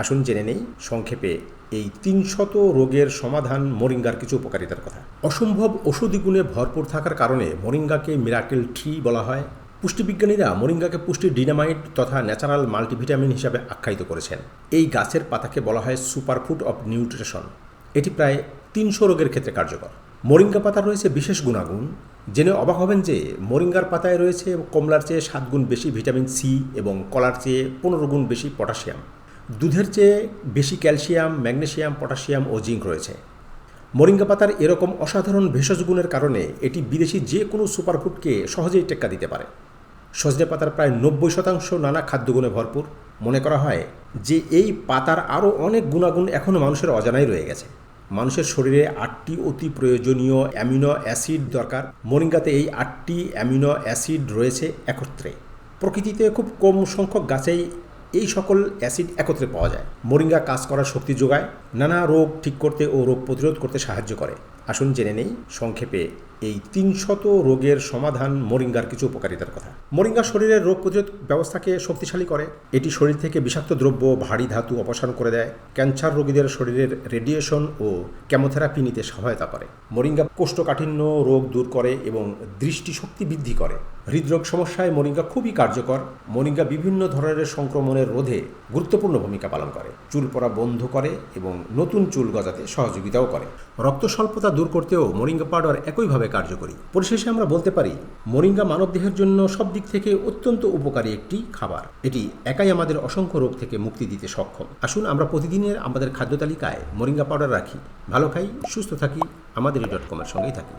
আসুন জেনে নেই, সংক্ষেপে এই তিনশত রোগের সমাধান মোরিঙ্গার কিছু উপকারিতার কথা। অসম্ভব ওষুধি গুণে ভরপুর থাকার কারণে মোরিঙ্গাকে মিরাকেল ট্রি বলা হয়। পুষ্টিবিজ্ঞানীরা মোরিঙ্গাকে পুষ্টি ডিনামাইট তথা ন্যাচারাল মাল্টিভিটামিন হিসাবে আখ্যায়িত করেছেন। এই গাছের পাতাকে বলা হয় সুপারফুড অফ নিউট্রিশন। এটি প্রায় তিনশো রোগের ক্ষেত্রে কার্যকর। মোরিঙ্গা পাতার রয়েছে বিশেষ গুণাগুণ। জেনে অবাক হবেন যে মোরিঙ্গার পাতায় রয়েছে কমলার চেয়ে সাত গুণ বেশি ভিটামিন সি এবং কলার চেয়ে পনেরো গুণ বেশি পটাশিয়াম। দুধের চেয়ে বেশি ক্যালসিয়াম, ম্যাগনেসিয়াম পটাশিয়াম ও জিঙ্ক রয়েছে। মোরিঙ্গা পাতার এরকম অসাধারণ ভেষজ গুণের কারণে এটি বিদেশি যে কোনো সুপারফুডকে সহজেই টেক্কা দিতে পারে। সজনে পাতার প্রায় নব্বই শতাংশ নানা খাদ্যগুণে ভরপুর। মনে করা হয় যে এই পাতার আরও অনেক গুণাগুণ এখনও মানুষের অজানাই রয়ে গেছে। মানুষের শরীরে আটটি অতি প্রয়োজনীয় অ্যামিনো অ্যাসিড দরকার। মোরিঙ্গাতে এই আটটি অ্যামিনো অ্যাসিড রয়েছে একত্রে। প্রকৃতিতে খুব কম সংখ্যক গাছেই এই সকল অ্যাসিড একত্রে পাওয়া যায়। মোরিঙ্গা কাজ করার শক্তি যোগায়, নানা রোগ ঠিক করতে ও রোগ প্রতিরোধ করতে সাহায্য করে। আসুন জেনে নেই সংক্ষেপে। এই তিনশত রোগের সমাধান মোরিঙ্গার কিছু উপকারিতার কথা। মোরিঙ্গা শরীরের রোগ প্রতিরোধ ব্যবস্থাকে শক্তিশালী করে। এটি শরীর থেকে বিষাক্ত দ্রব্য, ভারী ধাতু অপসারণ করে দেয়। ক্যান্সার রোগীদের শরীরের রেডিয়েশন ও কেমোথেরাপি নিতে সহায়তা করে। মোরিঙ্গা কোষ্ঠকাঠিন্য রোগ দূর করে এবং দৃষ্টিশক্তি বৃদ্ধি করে। হৃদরোগ সমস্যায় মোরিঙ্গা খুবই কার্যকর। মরিঙ্গা বিভিন্ন ধরনের সংক্রমণের রোধে গুরুত্বপূর্ণ ভূমিকা পালন করে। চুল পড়া বন্ধ করে এবং নতুন চুল গজাতে সহযোগিতাও করে। রক্ত স্বল্পতা দূর করতেও মরিঙ্গা পাউডার একইভাবে কার্যকরী। পরিশেষে আমরা বলতে পারি, মোরিঙ্গা মানবদেহের জন্য সব দিক থেকে অত্যন্ত উপকারী একটি খাবার। এটি একাই আমাদের অসংখ্য রোগ থেকে মুক্তি দিতে সক্ষম। আসুন আমরা প্রতিদিনের আমাদের খাদ্য তালিকায় মরিঙ্গা পাউডার রাখি। ভালো খাই, সুস্থ থাকি আমাদের ডট কমের সঙ্গেই থাকি।